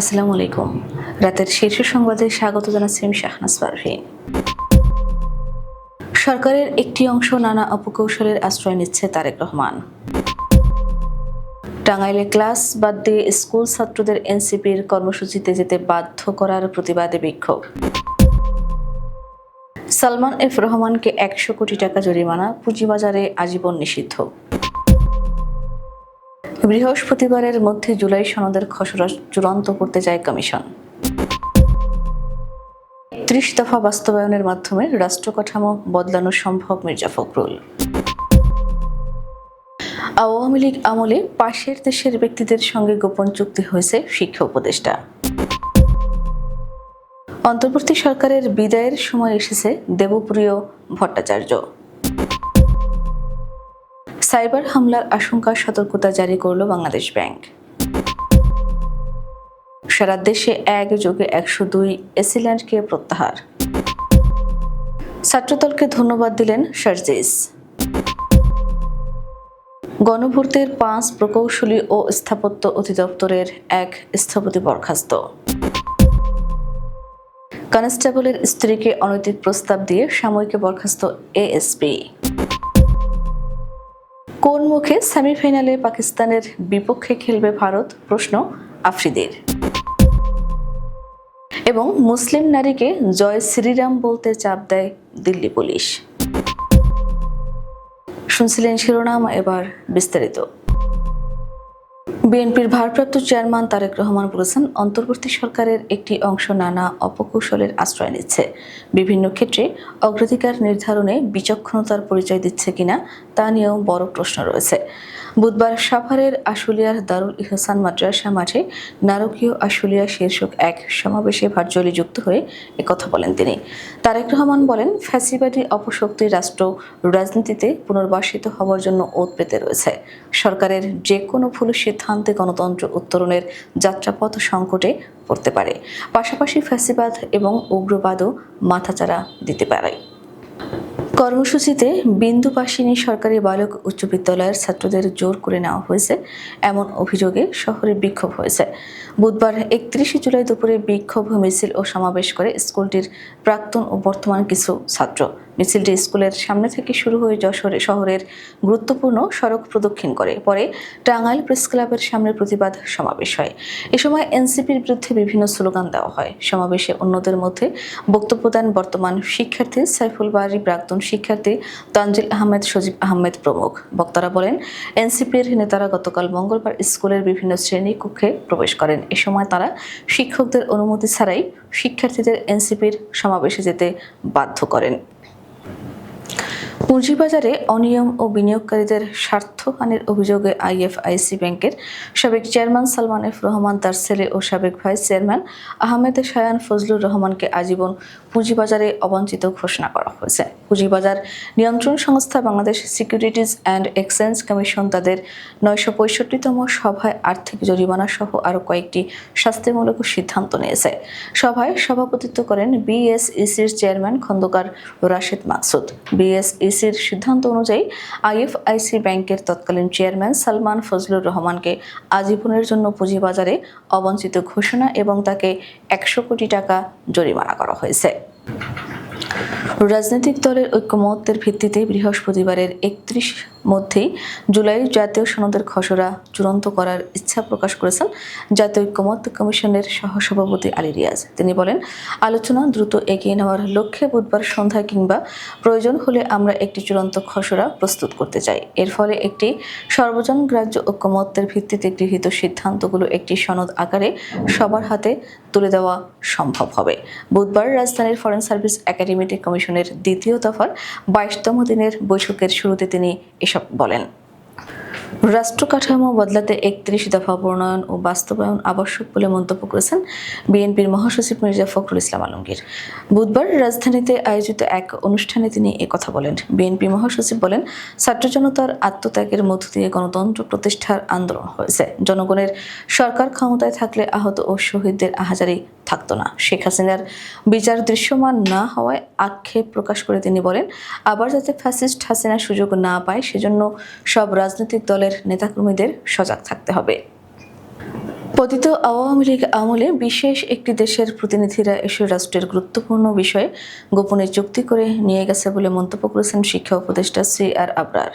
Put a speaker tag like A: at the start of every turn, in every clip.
A: আসসালামু আলাইকুম। রাতের শীর্ষ সংবাদে স্বাগত জানাচ্ছি আমি শাহনাজ পারভিন সরকারের একটি অংশ নানা অপকৌশলের আশ্রয় নিচ্ছে তারেক রহমান। টাঙ্গাইলে ক্লাস বাদ দিয়ে স্কুল ছাত্রদের এনসিপির কর্মসূচিতে যেতে বাধ্য করার প্রতিবাদে বিক্ষোভ। সালমান এফ রহমানকে একশো কোটি টাকা জরিমানা, পুঁজিবাজারে আজীবন নিষিদ্ধ। বৃহস্পতিবারের মধ্যে জুলাই সনদের খসড়া চূড়ান্ত করতে চায় কমিশন। ত্রিশ দফা বাস্তবায়নের মাধ্যমে রাষ্ট্র কাঠামো বদলানো সম্ভব মির্জা ফখরুল। আওয়ামী লীগ আমলে পাশের দেশের ব্যক্তিদের সঙ্গে গোপন চুক্তি হয়েছে শিক্ষা উপদেষ্টা। অন্তর্বর্তী সরকারের বিদায়ের সময় এসেছে দেবপ্রিয় ভট্টাচার্য। সাইবার হামলার আশঙ্কা সতর্কতা জারি করল বাংলাদেশ ব্যাংক। সারা দেশে এক যোগে একশো দুই এসিল্যান্ডকে প্রত্যাহার। ছাত্রদলকে ধন্যবাদ দিলেন সার্জিস। গণভূর্তের পাঁচ প্রকৌশলী ও স্থাপত্য অধিদপ্তরের এক স্থপতি বরখাস্ত। কনস্টেবলের স্ত্রীকে অনৈতিক প্রস্তাব দিয়ে সাময়িক বরখাস্ত এএসপি। কোন মুখে সেমিফাইনালে পাকিস্তানের বিপক্ষে খেলবে ভারত? প্রশ্ন আফ্রিদের। এবং মুসলিম নারীকে জয় শ্রীরাম বলতে চাপ দেয় দিল্লি পুলিশ। শুনছিলেন শিরোনাম এবার বিস্তারিত। বিএনপির ভারপ্রাপ্ত চেয়ারম্যান তারেক রহমান বলেছেন, অন্তর্বর্তী সরকারের একটি অংশ নানা অপকৌশলের আশ্রয় নিচ্ছে। বিভিন্ন ক্ষেত্রে অগ্রাধিকার নির্ধারণে বিচক্ষণতার পরিচয় দিচ্ছে কিনা, তা নিয়েও বড় প্রশ্ন রয়েছে। বুধবার সাভারের আশুলিয়ার দারুল ইহসান মাদ্রাসা মাঠে নারকীয় আশুলিয়া শীর্ষক এক সমাবেশে ভার্চুয়ালি যুক্ত হয়ে একথা বলেন তিনি। তারেক রহমান বলেন, ফ্যাসিবাদী অপশক্তি রাষ্ট্র রাজনীতিতে পুনর্বাসিত হওয়ার জন্য ওত পেতে রয়েছে। সরকারের যে কোনো ভুল সিদ্ধান্তে গণতন্ত্র উত্তরণের যাত্রাপথ সংকটে পড়তে পারে। পাশাপাশি ফ্যাসিবাদ এবং উগ্রবাদও মাথাচাড়া দিতে পারে। কর্মসূচিতে বিন্দু পাশিনী সরকারি বালক উচ্চ বিদ্যালয়ের ছাত্রদের জোর করে নেওয়া হয়েছে, এমন অভিযোগে শহরে বিক্ষোভ হয়েছে। বুধবার একত্রিশে জুলাই দুপুরে বিক্ষোভ মিছিল ও সমাবেশ করে স্কুলটির প্রাক্তন ও বর্তমান কিছু ছাত্র। মিছিলটি স্কুলের সামনে থেকে শুরু হয়ে যশোরে শহরের গুরুত্বপূর্ণ সড়ক প্রদক্ষিণ করে। পরে টাঙ্গাইল প্রেস ক্লাবের সামনে প্রতিবাদ সমাবেশ হয়। এ সময় এনসিপির বিরুদ্ধে বিভিন্ন স্লোগান দেওয়া হয়। সমাবেশে অন্যদের মধ্যে বক্তব্য দেন বর্তমান শিক্ষার্থী সাইফুল বাড়ি প্রাক্তন শিক্ষার্থী তানজিল আহমেদ, সজীব আহমেদ প্রমুখ। বক্তারা বলেন, এনসিপির নেতারা গতকাল মঙ্গলবার স্কুলের বিভিন্ন শ্রেণি কক্ষে প্রবেশ করেন। এ সময় তারা শিক্ষকদের অনুমতি ছাড়াই শিক্ষার্থীদের এনসিপির সমাবেশে যেতে বাধ্য করেন। পুঁজিবাজারে অনিয়ম ও বিনিয়োগকারীদের স্বার্থহানির অভিযোগে আইএফআইসি ব্যাংকের সাবেক চেয়ারম্যান সালমান এফ রহমান, তার ছেলে ও সাবেক ভাইস চেয়ারম্যান আহমেদ শায়ান ফজলুর রহমানকে আজীবন পুঁজিবাজারে অবাঞ্ছিত ঘোষণা করা হয়েছে। পুঁজিবাজার নিয়ন্ত্রণ সংস্থা Bangladesh securities and exchange commission তাদের নয়শো পঁয়ষট্টিতম সভায় আর্থিক জরিমানা সহ আরও কয়েকটি শাস্তিমূলক সিদ্ধান্ত নিয়েছে। সভায় সভাপতিত্ব করেন বিএসইসির চেয়ারম্যান খন্দকার রাশেদ মাকসুদ। বিএসইসির সিদ্ধান্ত অনুযায়ী আইএফআইসি ব্যাংকের তৎকালীন চেয়ারম্যান সালমান ফজলুর রহমানকে আজীবনের জন্য পুঁজিবাজারে অবঞ্চিত ঘোষণা এবং তাকে একশো কোটি টাকা জরিমানা করা হয়েছে। রাজনৈতিক দলের ঐক্যমত্যের ভিত্তিতে বৃহস্পতিবারের একত্রিশ মধ্যেই জুলাই জাতীয় সনদের খসড়া চূড়ান্ত করার ইচ্ছা প্রকাশ করেছেন জাতীয় ঐক্যমত্য কমিশনের সহসভাপতি আলী রিয়াজ। তিনি বলেন, আলোচনা দ্রুত এগিয়ে নেওয়ার লক্ষ্যে বুধবার সন্ধ্যা কিংবা প্রয়োজন হলে আমরা একটি চূড়ান্ত খসড়া প্রস্তুত করতে চাই। এর ফলে একটি সর্বজন গ্রাহ্য ঐক্যমত্যের ভিত্তিতে গৃহীত সিদ্ধান্তগুলো একটি সনদ আকারে সবার হাতে তুলে দেওয়া সম্ভব হবে। বুধবার রাজধানীর ফরেন সার্ভিস একাডেমিতে কমিশনের দ্বিতীয় দফার বাইশতম দিনের বৈঠকের শুরুতে তিনি এসব বলেন। রাষ্ট্র কাঠামো বদলাতে একত্রিশ দফা প্রণয়ন ও বাস্তবায়ন আবশ্যক বলে মন্তব্য করেছেন বিএনপির মহাসচিব মির্জা ফখরুল ইসলাম আলমগীর। বুধবার রাজধানীতে আয়োজিত এক অনুষ্ঠানে তিনি কথা বলেন। বিএনপি মহাসচিব বলেন, ছাত্র জনতার আত্মত্যাগের মধ্য দিয়ে গণতন্ত্র প্রতিষ্ঠার আন্দোলন হয়েছে। জনগণের সরকার ক্ষমতায় থাকলে আহত ও শহীদদের আহাজারি থাকতো না। শেখ হাসিনার বিচার দৃশ্যমান না হওয়ায় আক্ষেপ প্রকাশ করে তিনি বলেন, আবার যাতে ফ্যাসিস্ট হাসিনা সুযোগ না পায়, সেজন্য সব রাজনৈতিক দলের নেতাকর্মীদের সজাগ থাকতে হবে। পতিত আওয়ামী লীগ আমলে বিশেষ একটি দেশের প্রতিনিধিরা এসে রাষ্ট্রের গুরুত্বপূর্ণ বিষয়ে গোপনে চুক্তি করে নিয়ে গেছে বলে মন্তব্য করেছেন শিক্ষা উপদেষ্টা সি আর আবরার।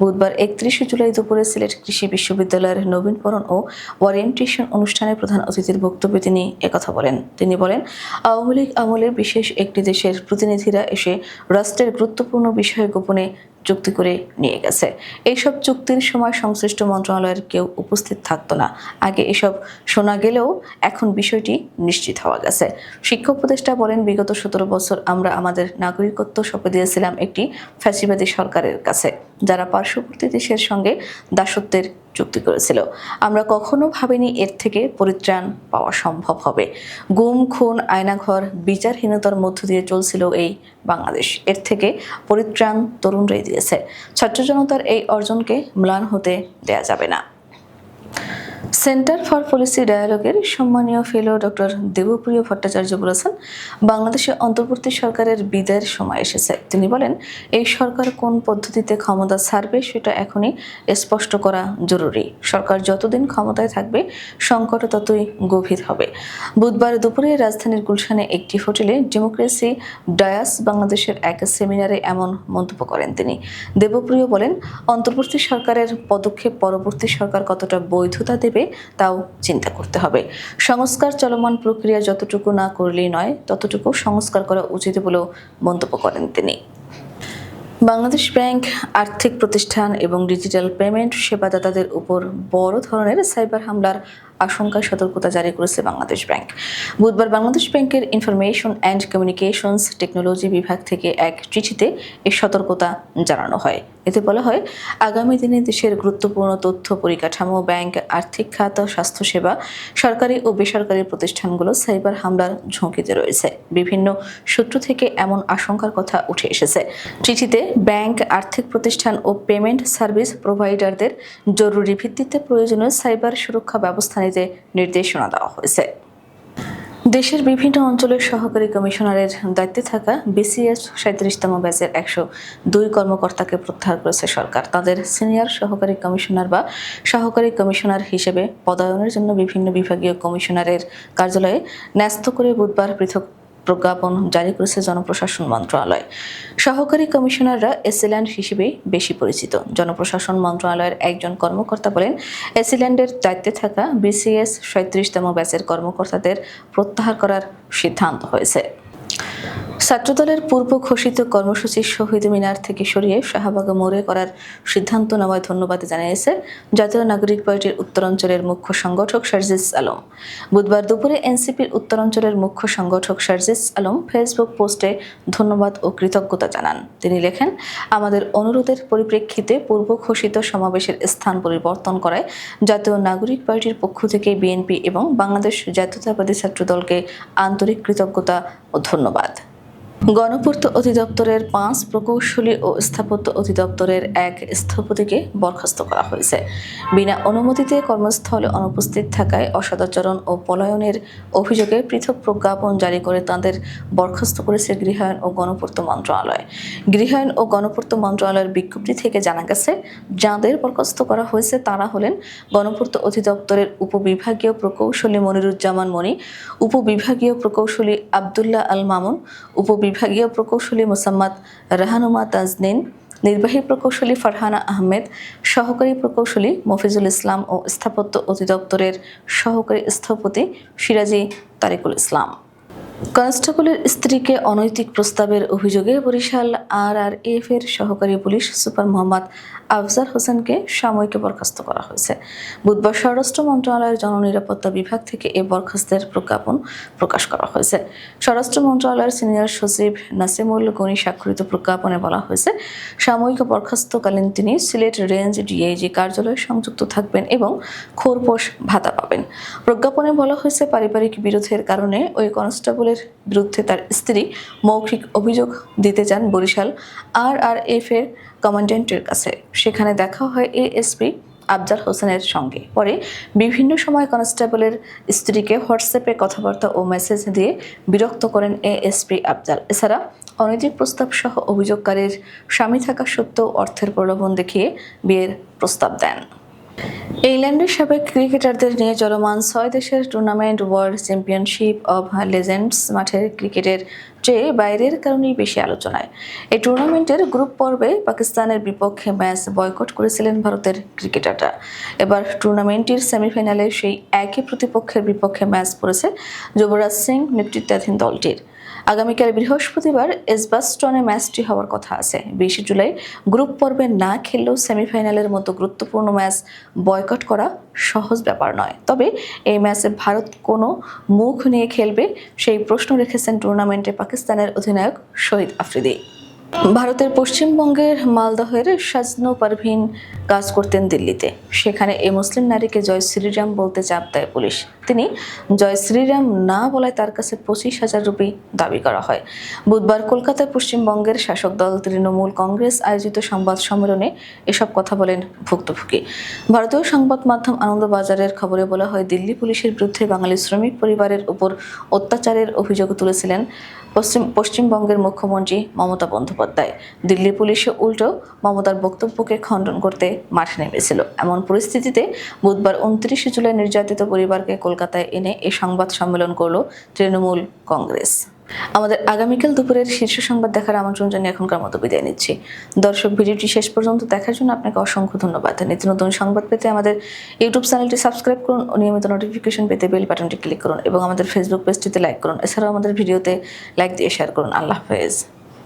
A: বুধবার একত্রিশে জুলাই দুপুরে সিলেট কৃষি বিশ্ববিদ্যালয়ের নবীনবরণ ও ওয়ারিয়েন্টেশন অনুষ্ঠানে প্রধান অতিথির বক্তব্যে তিনি একথা বলেন। তিনি বলেন, আওয়ামী লীগ আমলে বিশেষ একটি দেশের প্রতিনিধিরা এসে রাষ্ট্রের গুরুত্বপূর্ণ বিষয়ে গোপনে চুক্তি করে নিয়ে গেছে। এইসব চুক্তির সময় সংশ্লিষ্ট মন্ত্রণালয়ের কেউ উপস্থিত থাকতো না। আগে এসব শোনা গেলেও এখন বিষয়টি নিশ্চিত হওয়া গেছে। শিক্ষক উপদেষ্টা বলেন, বিগত সতেরো বছর আমরা আমাদের নাগরিকত্ব সঁপে দিয়েছিলাম একটি ফ্যাসিবাদী সরকারের কাছে। যারা পার্শ্ববর্তী দেশের সঙ্গে দাসত্বের চুক্তি করেছিল। আমরা কখনো ভাবিনি এর থেকে পরিত্রাণ পাওয়া সম্ভব হবে। গুম, খুন, আয়নাঘর, বিচারহীনতার মধ্য দিয়ে চলছিল এই বাংলাদেশ। এর থেকে পরিত্রাণ তরুণরাই দিয়েছে। ছাত্র জনতার এই অর্জনকে ম্লান হতে দেয়া যাবে না। সেন্টার ফর পলিসি ডায়ালগের সম্মানীয় ফেলো ডক্টর দেবপ্রিয় ভট্টাচার্য বলেছেন, বাংলাদেশে অন্তর্বর্তী সরকারের বিদায়ের সময় এসেছে। তিনি বলেন, এই সরকার কোন পদ্ধতিতে ক্ষমতা ছাড়বে সেটা এখনই স্পষ্ট করা জরুরি। সরকার যতদিন ক্ষমতায় থাকবে, সংকট ততই গভীর হবে। বুধবার দুপুরে রাজধানীর গুলশানে একটি হোটেলে ডেমোক্রেসি ডায়াস বাংলাদেশের এক সেমিনারে এমন মন্তব্য করেন তিনি। দেবপ্রিয় বলেন, অন্তর্বর্তী সরকারের পদক্ষেপ পরবর্তী সরকার কতটা বৈধতা দেবে তাও চিন্তা করতে হবে। সংস্কার চলমান প্রক্রিয়া যতটুকু না করলেই নয়, ততটুকু সংস্কার করা উচিত বলেও মন্তব্য করেন তিনি। বাংলাদেশ ব্যাংক, আর্থিক প্রতিষ্ঠান এবং ডিজিটাল পেমেন্ট সেবাদাতাদের উপর বড় ধরনের সাইবার হামলার আশঙ্কায় সতর্কতা জারি করেছে বাংলাদেশ ব্যাংক। বুধবার বাংলাদেশ ব্যাংকের ইনফরমেশন অ্যান্ড কমিউনিকেশনস টেকনোলজি বিভাগ থেকে এক চিঠিতে এই সতর্কতা জানানো হয়। এতে বলা হয়, আগামী দিনে দেশের গুরুত্বপূর্ণ তথ্য পরিকাঠামো, ব্যাংক, আর্থিক খাত, স্বাস্থ্যসেবা, সরকারি ও বেসরকারি প্রতিষ্ঠানগুলো সাইবার হামলার ঝুঁকিতে রয়েছে। বিভিন্ন সূত্র থেকে এমন আশঙ্কার কথা উঠে এসেছে। চিঠিতে, ব্যাংক, আর্থিক প্রতিষ্ঠান ও পেমেন্ট সার্ভিস প্রোভাইডারদের জরুরি ভিত্তিতে প্রয়োজনীয় সাইবার সুরক্ষা ব্যবস্থা নিতে নির্দেশনা দেওয়া হয়েছে। দেশের বিভিন্ন অঞ্চলের সহকারী কমিশনারের দায়িত্বে থাকা বিসিএস সাঁত্রিশতম ব্যাচের একশো দুই কর্মকর্তাকে প্রত্যাহার করেছে সরকার। তাদের সিনিয়র সহকারী কমিশনার বা সহকারী কমিশনার হিসেবে পদায়নের জন্য বিভিন্ন বিভাগীয় কমিশনারের কার্যালয়ে ন্যস্ত করে বুধবার পৃথক প্রজ্ঞাপন জারি করেছে জনপ্রশাসন মন্ত্রণালয়। সহকারী কমিশনাররা এসিল্যান্ড হিসেবে বেশি পরিচিত। জনপ্রশাসন মন্ত্রণালয়ের একজন কর্মকর্তা বলেন, এসিল্যান্ডের দায়িত্বে থাকা বিসিএস সাঁত্রিশতম ব্যাচের কর্মকর্তাদের প্রত্যাহার করার সিদ্ধান্ত হয়েছে। ছাত্রদলের পূর্ব ঘোষিত কর্মসূচি শহীদ মিনার থেকে সরিয়ে শাহবাগ মোড়ে করার সিদ্ধান্ত নেওয়ায় ধন্যবাদ জানিয়েছে জাতীয় নাগরিক পার্টির উত্তরাঞ্চলের মুখ্য সংগঠক শারজিস আলম। বুধবার দুপুরে এনসিপির উত্তরাঞ্চলের মুখ্য সংগঠক শারজিস আলম ফেসবুক পোস্টে ধন্যবাদ ও কৃতজ্ঞতা জানান। তিনি লেখেন, আমাদের অনুরোধের পরিপ্রেক্ষিতে পূর্ব ঘোষিত সমাবেশের স্থান পরিবর্তন করায় জাতীয় নাগরিক পার্টির পক্ষ থেকে বিএনপি এবং বাংলাদেশ জাতীয়তাবাদী ছাত্রদলকে আন্তরিক কৃতজ্ঞতা ও ধন্যবাদ। গণপূর্ত অধিদপ্তরের পাঁচ প্রকৌশলী ও স্থাপত্য অধিদপ্তরের এক স্থপতিকে বরখাস্ত করা হয়েছে। বিনা অনুমতিতে কর্মস্থলে অনুপস্থিত থাকায় অসদাচরণ ও পলায়নের অভিযোগে পৃথক প্রজ্ঞাপন জারি করে তাদের বরখাস্ত করেছে গৃহায়ণ ও গণপূর্ত মন্ত্রণালয়। গৃহায়ণ ও গণপূর্ত মন্ত্রণালয়ের বিজ্ঞপ্তি থেকে জানা গেছে, যাঁদের বরখাস্ত করা হয়েছে তারা হলেন গণপূর্ত অধিদপ্তরের উপবিভাগীয় প্রকৌশলী মনিরুজ্জামান মনি উপবিভাগীয় প্রকৌশলী আবদুল্লাহ আল মামুন উপবিভাগীয় প্রকৌশলী মোসাম্মদ রাহানুমা তাজনিন, নির্বাহী প্রকৌশলী ফারহানা আহমেদ, সহকারী প্রকৌশলী মফিজুল ইসলাম ও স্থাপত্য অধিদপ্তরের সহকারী স্থপতি সিরাজি তারিকুল ইসলাম। কনস্টেবলের স্ত্রীকে অনৈতিক প্রস্তাবের অভিযোগে বরিশাল আর আর এফ এর সহকারী পুলিশ সুপার মোহাম্মদ আফজার হোসেনকে সাময়িক বরখাস্ত করা হয়েছে। বুধবার স্বরাষ্ট্র মন্ত্রণালয়ের জননিরাপত্তা বিভাগ থেকে এই বরখাস্তের প্রজ্ঞাপন প্রকাশ করা হয়েছে। স্বরাষ্ট্র মন্ত্রণালয়ের সিনিয়র সচিব নাসিমুল গনি স্বাক্ষরিত প্রজ্ঞাপনে বলা হয়েছে, সাময়িক বরখাস্তকালীন তিনি সিলেট রেঞ্জ ডিআইজি কার্যালয়ে সংযুক্ত থাকবেন এবং খোরপোশ ভাতা পাবেন। প্রজ্ঞাপনে বলা হয়েছে, পারিবারিক বিরোধের কারণে ওই কনস্টেবলের বিরুদ্ধে তার স্ত্রী মৌখিক অভিযোগ দিতে যান বরিশাল আর আর এফ এর কমান্ডেন্টের কাছে। সেখানে দেখা হয় এএসপি আফজাল হোসেনের সঙ্গে। পরে বিভিন্ন সময় কনস্টেবলের স্ত্রীকে হোয়াটসঅ্যাপে কথাবার্তা ও মেসেজ দিয়ে বিরক্ত করেন এএসপি আফজাল। এছাড়া অনৈতিক প্রস্তাব সহ অভিযোগকারীর স্বামী থাকা সত্ত্বেও অর্থের প্রলোভন দেখিয়ে বিয়ের প্রস্তাব দেন। ইংল্যান্ডের সাবেক ক্রিকেটারদের নিয়ে চলমান ছয় দেশের tournament world championship of legends মাঠের ক্রিকেটের চেয়ে বাইরের কারণেই বেশি আলোচনায়। এই টুর্নামেন্টের গ্রুপ পর্বে পাকিস্তানের বিপক্ষে ম্যাচ বয়কট করেছিলেন ভারতের ক্রিকেটাররা। এবার টুর্নামেন্টটির সেমিফাইনালে সেই একই প্রতিপক্ষের বিপক্ষে ম্যাচ পড়েছে যুবরাজ সিং নেতৃত্বাধীন দলটির। আগামীকাল বৃহস্পতিবার এসবাস্টনে ম্যাচটি হওয়ার কথা আছে। বিশে জুলাই গ্রুপ পর্বে না খেললেও সেমিফাইনালের মতো গুরুত্বপূর্ণ ম্যাচ বয়কট করা সহজ ব্যাপার নয়। তবে এই ম্যাচে ভারত কোনো মুখ নিয়ে খেলবে সেই প্রশ্ন রেখেছেন টুর্নামেন্টে পাকিস্তানের অধিনায়ক শহীদ আফ্রিদি। ভারতের পশ্চিমবঙ্গের মালদহের সাজনু পারভিন কাজ করতেন দিল্লিতে। সেখানে এই মুসলিম নারীকে জয় শ্রীরাম বলতে চাপ দেয় পুলিশ। তিনি জয় শ্রীরাম না বলায় তার কাছে পঁচিশ হাজার রুপি দাবি করা হয়। বুধবার কলকাতায় পশ্চিমবঙ্গের শাসক দল তৃণমূল কংগ্রেস আয়োজিত সংবাদ সম্মেলনে এসব কথা বলেন ভুক্তভোগী। ভারতীয় সংবাদ মাধ্যম আনন্দবাজারের খবরে বলা হয়, দিল্লি পুলিশের বিরুদ্ধে বাঙালি শ্রমিক পরিবারের উপর অত্যাচারের অভিযোগ তুলেছিলেন পশ্চিম, পশ্চিমবঙ্গের মুখ্যমন্ত্রী মমতা বন্দ্যোপাধ্যায়। দিল্লি পুলিশে উল্টো মমতার বক্তব্যকে খণ্ডন করতে মাঠে নেমেছিল। এমন পরিস্থিতিতে বুধবার উনত্রিশে জুলাই নির্যাতিত পরিবারকে কলকাতায় এনে এ সংবাদ সম্মেলন করল তৃণমূল কংগ্রেস। আমাদের আগামীকাল দুপুরের শীর্ষ সংবাদ দেখার আমন্ত্রণ জানিয়ে এখনকার মতো বিদায় নিচ্ছি। দর্শক, ভিডিওটি শেষ পর্যন্ত দেখার জন্য আপনাকে অসংখ্য ধন্যবাদ। নিত্য নতুন সংবাদ পেতে আমাদের ইউটিউব চ্যানেলটি সাবস্ক্রাইব করুন ও নিয়মিত নোটিফিকেশন পেতে বেল বাটনটি ক্লিক করুন এবং আমাদের ফেসবুক পেজটিতে লাইক করুন। এছাড়াও আমাদের ভিডিওতে লাইক দিয়ে শেয়ার করুন। আল্লাহ হাফেজ।